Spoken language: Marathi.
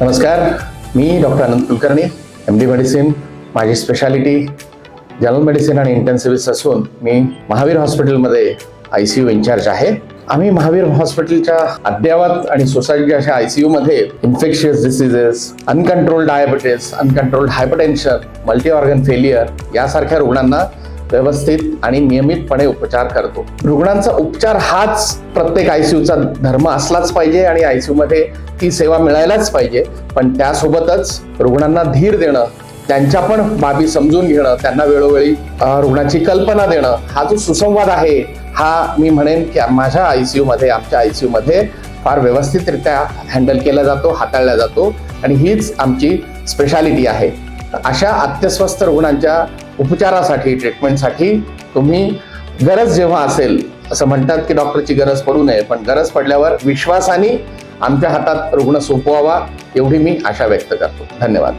नमस्कार मी doctor Anant Kulkarni M D medicine माझी स्पेशालिटी जनरल मेडिसिन आणि इंटेन्सिव्हिस्ट असून मी महावीर हॉस्पिटलमध्ये आय सी यू इन्चार्ज आहे. आम्ही महावीर हॉस्पिटलच्या अद्ययावत आणि सोसायटीच्या अशा I C यूमध्ये infectious diseases uncontrolled diabetes uncontrolled hypertension multi organ failure यासारख्या रुग्णांना व्यवस्थित आणि नियमितपणे उपचार करतो. रुग्णांचा उपचार हाच प्रत्येक आयसीयूचा धर्म असलाच पाहिजे आणि आयसीयू मध्ये ती सेवा मिळायलाच पाहिजे. पण त्यासोबतच रुग्णांना धीर देणं त्यांच्या पण बाबी समजून घेणं त्यांना वेळोवेळी रुग्णाची कल्पना देणं हा जो सुसंवाद आहे हा मी म्हणेन की माझ्या आयसीयू मध्ये आमच्या आयसीयू मध्ये फार व्यवस्थितरित्या हँडल केला जातो हाताळला जातो आणि हीच आमची स्पेशालिटी आहे. अशा अत्यस्वस्थ रुग्णांच्या उपचारासाठी ट्रीटमेंटसाठी तुम्ही गरज जेव्हा असेल असं म्हणतात की डॉक्टरची गरज पडू नये पण गरज पडल्यावर विश्वासाने आमच्या हातात रुग्ण सोपवावा एवढी मी आशा व्यक्त करतो. धन्यवाद.